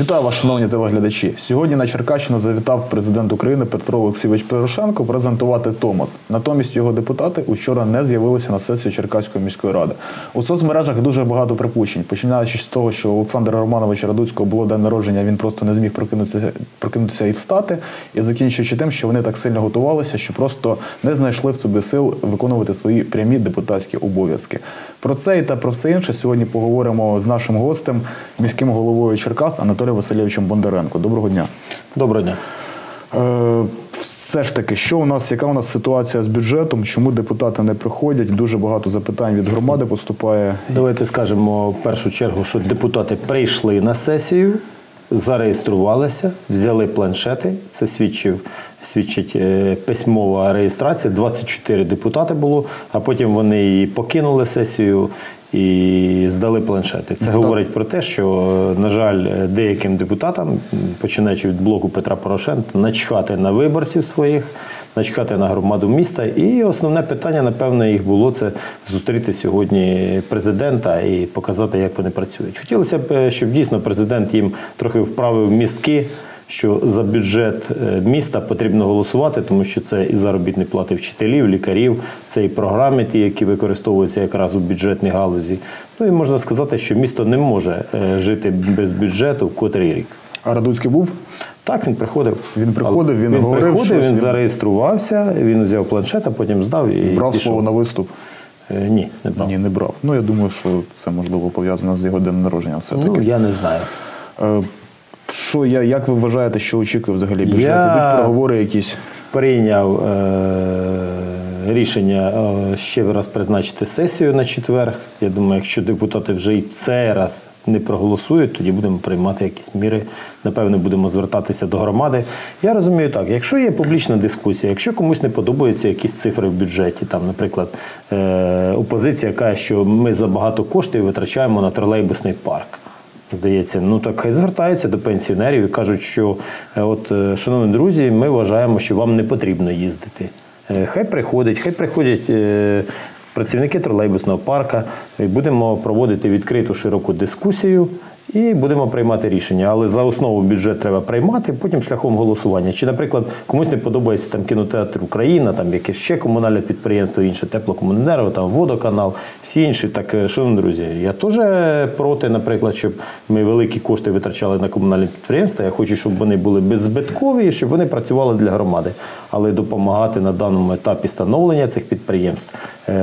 Вітаю вас, шановні телеглядачі. Сьогодні на Черкащину завітав президент України Петро Олексійович Порошенко презентувати Томас. Натомість його депутати учора не з'явилися на сесію Черкаської міської ради. У соцмережах дуже багато припущень, починаючи з того, що Олександра Романовича Радуцького було день народження, він просто не зміг прокинутися, прокинутися і встати, і закінчуючи тим, що вони так сильно готувалися, що просто не знайшли в собі сил виконувати свої прямі депутатські обов'язки. Про це і та про все інше сьогодні поговоримо з нашим гостем, міським головою Черкас Анатолієм Васильовичем Бондаренко. Доброго дня. Доброго дня. Е, все ж таки, що у нас, яка у нас ситуація з бюджетом? Чому депутати не приходять? Дуже багато запитань від громади поступає. Давайте скажемо в першу чергу, що депутати прийшли на сесію, зареєструвалися, взяли планшети. Це свідчив, свідчить е, письмова реєстрація. 24 депутати було, а потім вони її покинули сесію. І здали планшети. Це говорить про те, що, е, на жаль, деяким депутатам, починаючи від блоку Петра Порошенка, начхати на виборців своїх, начхати на громаду міста. І основне питання, напевно, їх було це зустріти сьогодні президента і показати, як вони працюють. Хотілося б, е, щоб дійсно президент їм трохи вправив містки. Що за бюджет е, міста потрібно голосувати, тому що це і заробітні плати вчителів, лікарів, це і програми, ті, які використовуються якраз у бюджетній галузі. Ну і можна сказати, що місто не може е, жити без бюджету в котрий рік. А Радуцький був? Так, він приходив. Він приходив, він, він говорив приходив, щось, він зареєструвався, він взяв планшет, а потім здав і Брав пішов. слово на виступ? Е, Ні, не брав. Ні, не брав. Ну я думаю, що це можливо пов'язано з його днем народження. Все таки. Ну, я не знаю. Е, Що я, як ви вважаєте, що очікує взагалі бюджет? Я- Ідуть переговори якісь? Прийняв е- рішення е, ще раз призначити сесію на четвер. Я думаю, якщо депутати вже і цей раз не проголосують, тоді будемо приймати якісь міри. Напевно, будемо звертатися до громади. Я розумію так: якщо є публічна дискусія, якщо комусь не подобаються якісь цифри в бюджеті, там, наприклад, е- опозиція каже, що ми забагато коштів витрачаємо на тролейбусний парк. Здається, ну так хай звертаються до пенсіонерів і кажуть, що е, от, шановні друзі, ми вважаємо, що вам не потрібно їздити. Е, Хай приходять, хай приходять е, працівники тролейбусного парка, будемо проводити відкриту широку дискусію і будемо приймати рішення. Але за основу бюджет треба приймати, потім шляхом голосування. Чи, наприклад, комусь не подобається там кінотеатр Україна, там якесь ще комунальне підприємство, інше теплокомуненерго, там водоканал, всі інші. Так, е, шановні друзі, я теж проти, наприклад, щоб ми великі кошти витрачали на комунальні підприємства. Я хочу, щоб вони були беззбиткові, щоб вони працювали для громади. Але допомагати на даному етапі становлення цих підприємств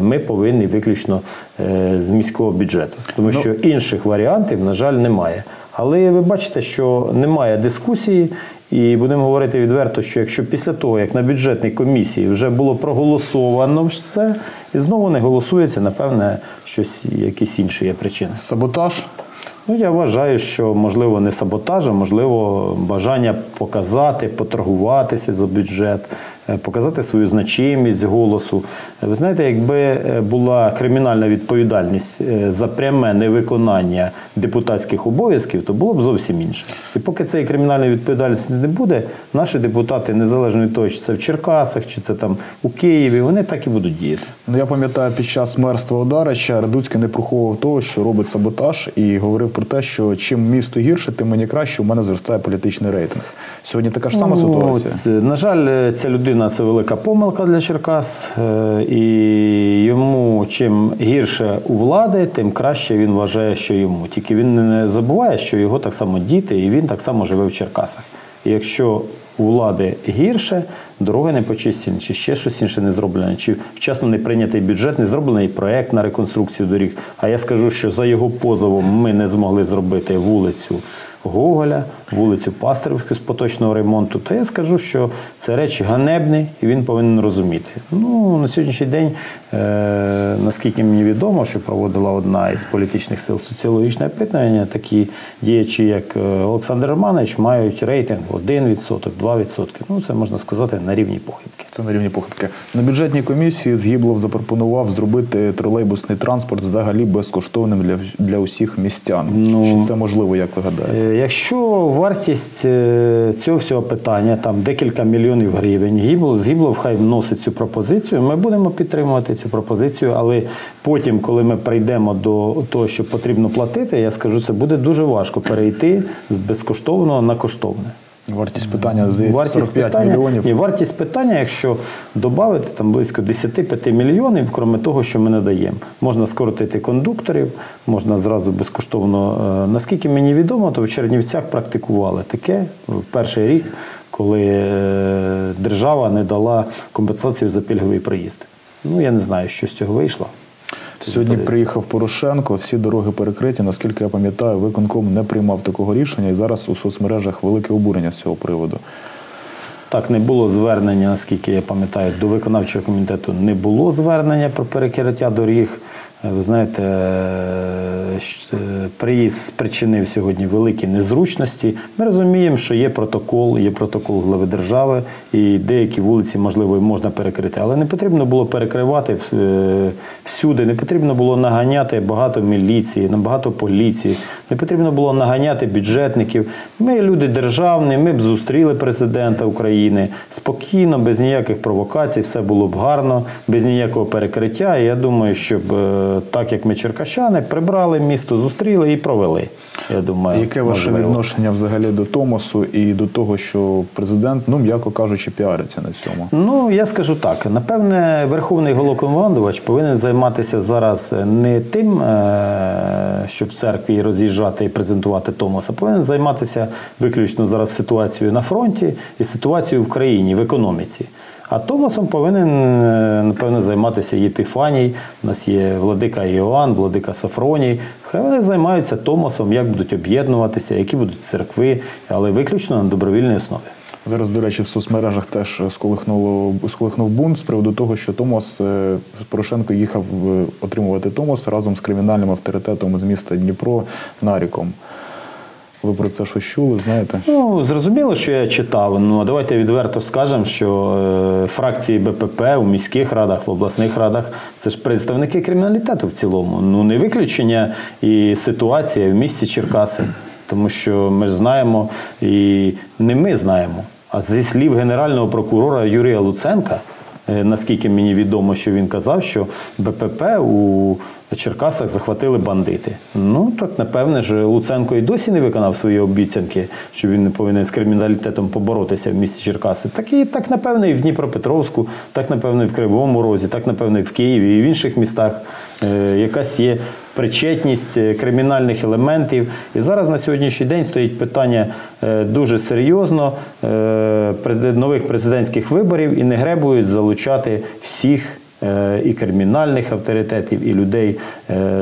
ми повинні виключно е, з міського бюджету, тому що інших варіантів, на жаль, немає. Але ви бачите, що немає дискусії, і будемо говорити відверто, що якщо після того, як на бюджетній комісії вже було проголосовано все, і знову не голосується, напевне, щось якісь інші є причини. Саботаж? Ну, я вважаю, що можливо не саботаж, а можливо бажання показати, поторгуватися за бюджет, е, показати свою значимість голосу. Е, Ви знаєте, якби е, була кримінальна відповідальність е, за пряме невиконання депутатських обов'язків, то було б зовсім інше. І поки цієї кримінальної відповідальності не буде, наші депутати, незалежно від того, чи це в Черкасах, чи це там у Києві, вони так і будуть діяти. Ну я пам'ятаю, під час мерства Одарича Радуцький не приховував того, що робить саботаж, і говорив про те, що чим місто гірше, тим мені краще, у мене зростає політичний рейтинг. Сьогодні така ж сама Ну, ситуація. це, на жаль, ця людина це велика помилка для Черкас, е, і йому чим гірше у влади, тим краще він вважає, що йому. Тільки він не забуває, що його так само діти, і він так само живе в Черкасах. І якщо у влади гірше, дороги не почистені, чи ще щось інше не зроблено, чи вчасно не прийнятий бюджет, не зроблений проект на реконструкцію доріг. А я скажу, що за його позовом ми не змогли зробити вулицю Гоголя, вулицю Пастерівську з поточного ремонту, то я скажу, що це речі ганебні, і він повинен розуміти. Ну, на сьогоднішній день, е, наскільки мені відомо, що проводила одна із політичних сил соціологічне опитування, такі діячі, як е, Олександр Романович, мають рейтинг 1%, 2%. Ну, це можна сказати на рівні похибки. Це на рівні похибки. На бюджетній комісії Згіблов запропонував зробити тролейбусний транспорт взагалі безкоштовним для, для усіх містян. Ну, Чи це можливо, як ви гадаєте? Е, Якщо вартість е, цього всього питання там декілька мільйонів гривень, Гіблов, Згіблов хай вносить цю пропозицію. Ми будемо підтримувати цю пропозицію, але потім, коли ми прийдемо до того, що потрібно платити, я скажу, це буде дуже важко перейти з безкоштовного на коштовне. Вартість питання здається Вартість 45 питання, мільйонів. Ні, вартість питання, якщо додати там близько 10-5 мільйонів, крім того, що ми надаємо. Можна скоротити кондукторів, можна зразу безкоштовно. е, Наскільки мені відомо, то в Чернівцях практикували таке в перший рік, коли е, держава не дала компенсацію за пільговий проїзд. Ну, я не знаю, що з цього вийшло. Сьогодні приїхав Порошенко, всі дороги перекриті. Наскільки я пам'ятаю, виконком не приймав такого рішення, і зараз у соцмережах велике обурення з цього приводу. Так, не було звернення, наскільки я пам'ятаю, до виконавчого комітету не було звернення про перекриття доріг. Е, Ви знаєте, е, приїзд спричинив сьогодні великі незручності. Ми розуміємо, що є протокол, є протокол глави держави, і деякі вулиці, можливо, можна перекрити. Але не потрібно було перекривати е, всюди, не потрібно було наганяти багато міліції, багато поліції, не потрібно було наганяти бюджетників. Ми люди державні, ми б зустріли президента України спокійно, без ніяких провокацій, все було б гарно, без ніякого перекриття. І я думаю, щоб е, так як ми черкащани, прибрали місто, зустріли і провели. Я думаю, Яке ваше відношення взагалі до Томосу і до того, що президент, ну м'яко кажучи, піариться на цьому? Ну, я скажу так: напевне, верховний головнокомандувач повинен займатися зараз не тим, е, щоб в церкві роз'їжджати і презентувати Томос, а повинен займатися виключно зараз ситуацією на фронті і ситуацією в країні, в економіці. А Томасом повинен, е, напевно, займатися Єпіфаній. У нас є владика Іоанн, владика Сафроній. Хай вони займаються Томасом, як будуть об'єднуватися, які будуть церкви, але виключно на добровільній основі. Зараз, до речі, в соцмережах теж сколихнув бунт з приводу того, що Томос е, Порошенко їхав е, отримувати Томос разом з кримінальним авторитетом з міста Дніпро Наріком. Ви про це щось чули, знаєте? Ну, зрозуміло, що я читав. Ну, давайте відверто скажемо, що е, фракції БПП у міських радах, в обласних радах це ж представники криміналітету в цілому. Ну, не виключення і ситуація в місті Черкаси. Тому що ми ж знаємо, і не ми знаємо, а зі слів генерального прокурора Юрія Луценка, наскільки мені відомо, що він казав, що БПП у Черкасах захватили бандити. Ну так напевне ж Луценко і досі не виконав свої обіцянки, що він не повинен з криміналітетом поборотися в місті Черкаси. Так і так напевне і в Дніпропетровську, так напевне, і в Кривому Розі, так напевне, і в Києві, і в інших містах. Е, якась є причетність е, кримінальних елементів. І зараз на сьогоднішній день стоїть питання е, дуже серйозно е, нових президентських виборів і не гребують залучати всіх. І кримінальних авторитетів, і людей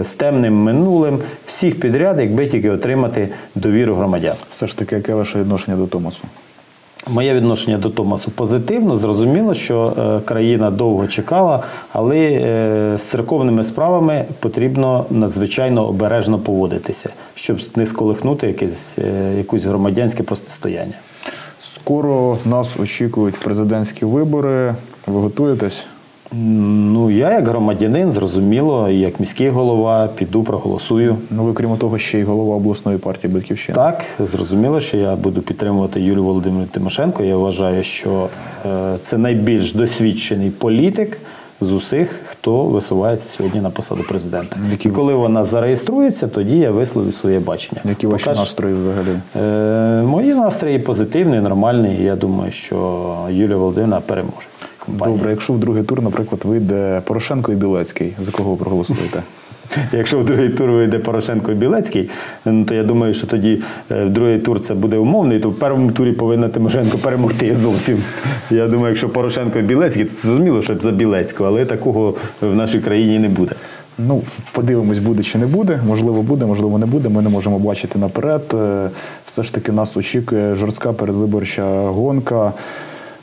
з темним минулим, всіх підряд, якби тільки отримати довіру громадян. Все ж таки, яке ваше відношення до Томосу? Моє відношення до Томасу позитивно. Зрозуміло, що е, країна довго чекала, але е, з церковними справами потрібно надзвичайно обережно поводитися, щоб не сколихнути якесь, е, якусь громадянське протистояння. Скоро нас очікують президентські вибори. Ви готуєтесь? Ну, я, як громадянин, зрозуміло, і як міський голова, піду, проголосую. Ну, ви крім того, ще й голова обласної партії Батьківщина. Так, зрозуміло, що я буду підтримувати Юлію Володимирівну Тимошенко. Я вважаю, що е, це найбільш досвідчений політик з усіх, хто висувається сьогодні на посаду президента. Які І коли вона зареєструється, тоді я висловлю своє бачення. Які ваші настрої взагалі? Е, мої настрої позитивні, нормальні. Я думаю, що Юлія Володимирівна переможе. Компанія. Добре, якщо в другий тур, наприклад, вийде Порошенко і Білецький, за кого ви проголосуєте? Якщо в другий тур вийде Порошенко і Білецький, ну, то я думаю, що тоді е, в другий тур це буде умовний, то в першому турі повинна Тимошенко перемогти зовсім. Я думаю, якщо Порошенко і Білецький, то зрозуміло, що за Білецького, але такого в нашій країні не буде. Ну, подивимось, буде чи не буде. Можливо, буде, можливо, не буде. Ми не можемо бачити наперед. Е, Все ж таки нас очікує жорстка передвиборча гонка.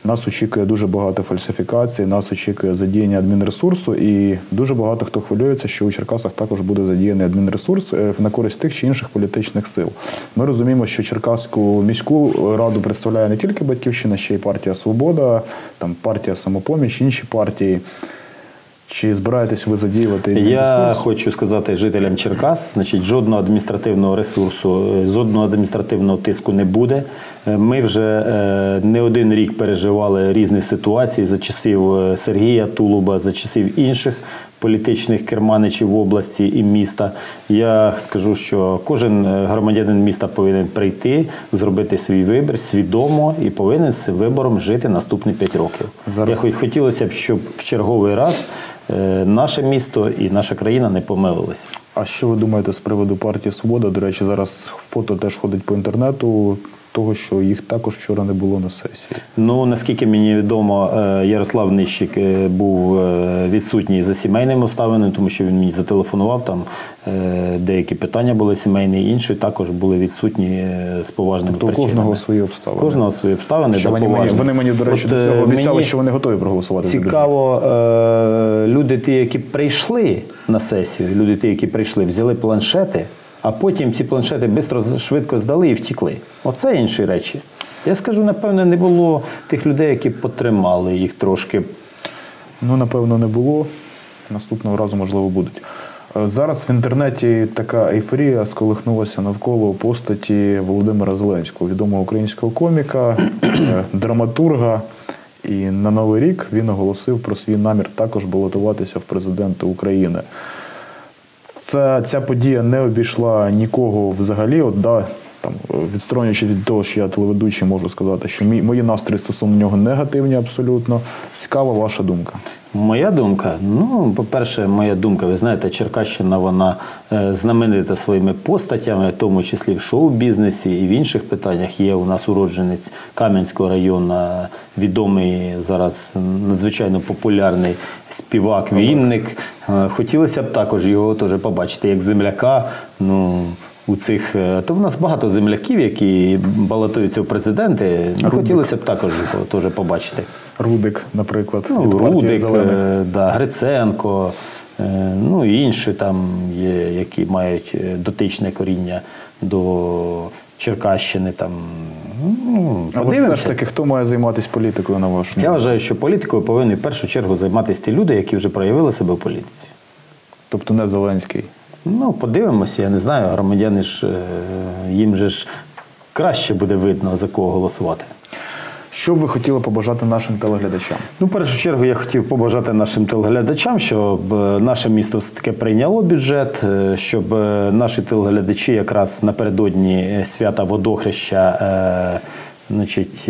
Нас очікує дуже багато фальсифікацій, нас очікує задіяння адмінресурсу, і дуже багато хто хвилюється, що у Черкасах також буде задіяний адмінресурс е, на користь тих чи інших політичних сил. Ми розуміємо, що Черкаську міську раду представляє не тільки Батьківщина, ще й партія Свобода, там партія Самопоміч, інші партії. Чи збираєтесь ви задіювати Я ресурс? хочу сказати жителям Черкас, значить, жодного адміністративного ресурсу, е, жодного адміністративного тиску не буде. Е, Ми вже е, не один рік переживали різні ситуації за часів Сергія Тулуба, за часів інших політичних керманичів в області і міста. Я скажу, що кожен е, громадянин міста повинен прийти, зробити свій вибір свідомо і повинен з цим вибором жити наступні 5 років. Зараз- Я хоч хотілося б, щоб в черговий раз е, наше місто і наша країна не помилилися. А що ви думаєте з приводу партії Свобода? До речі, зараз фото теж ходить по інтернету, того, що їх також вчора не було на сесії. Ну наскільки мені відомо, е, Ярослав Нищик е, був е, відсутній за сімейним обставинами, тому що він мені зателефонував. Там деякі питання були сімейні, інші також були відсутні з поважними Тобто причинами. кожного свої обставини. Кожного свої обставини. Що вони, мені, вони мені, до речі, От, до цього обіцяли, що вони готові проголосувати. Цікаво, люди, ті, які прийшли на сесію, люди, ті, які прийшли, взяли планшети, а потім ці планшети швидко, швидко здали і втікли. Оце інші речі. Я скажу, напевне, не було тих людей, які потримали їх трошки. Ну, напевно, не було. Наступного разу, можливо, будуть. Е, Зараз в інтернеті така ейфорія сколихнулася навколо постаті Володимира Зеленського, відомого українського коміка, е, драматурга. І на Новий рік він оголосив про свій намір також балотуватися в президенти України. Це, ця подія не обійшла нікого взагалі. От, да, там, відсторонюючи від того, що я телеведучий, можу сказати, що мій, мої настрої стосовно нього негативні абсолютно. Цікава ваша думка. Моя думка, ну, по-перше, моя думка, ви знаєте, Черкащина вона е, знаменита своїми постатями, в тому числі в шоу-бізнесі і в інших питаннях. Є у нас уродженець Кам'янського району, відомий зараз надзвичайно популярний співак, вінник. Хотілося б також його теж побачити як земляка. Ну, у цих е, то в нас багато земляків, які балотуються в президенти. Ну, хотілося б також його теж побачити. Рудик, наприклад, Ну, Рудик, е, да, Гриценко, е, ну і інші там є, які мають дотичне коріння до Черкащини. Там, ну, Але все ж таки, хто має займатися політикою на вашу Я вважаю, що політикою повинні в першу чергу займатися ті люди, які вже проявили себе в політиці. Тобто не Зеленський. Ну, подивимося, я не знаю, громадяни ж е, їм же ж краще буде видно, за кого голосувати. Що б ви хотіли побажати нашим телеглядачам? Ну, в першу чергу, я хотів побажати нашим телеглядачам, щоб е, наше місто все-таки прийняло бюджет, е, щоб е, наші телеглядачі якраз напередодні свята водохреща значить,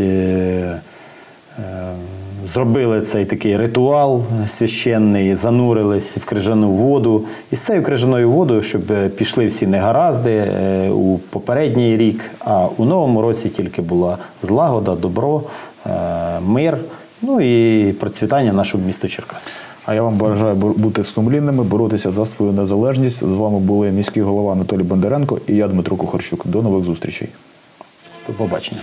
зробили цей такий ритуал священний, занурились в крижану воду. І з цією крижаною водою, щоб е, пішли всі негаразди е, у попередній рік, а у новому році тільки була злагода, добро, е, мир, ну і процвітання нашого міста Черкас. А я вам бажаю бути сумлінними, боротися за свою незалежність. З вами були міський голова Анатолій Бондаренко і я Дмитро Кухарчук. До нових зустрічей. До побачення.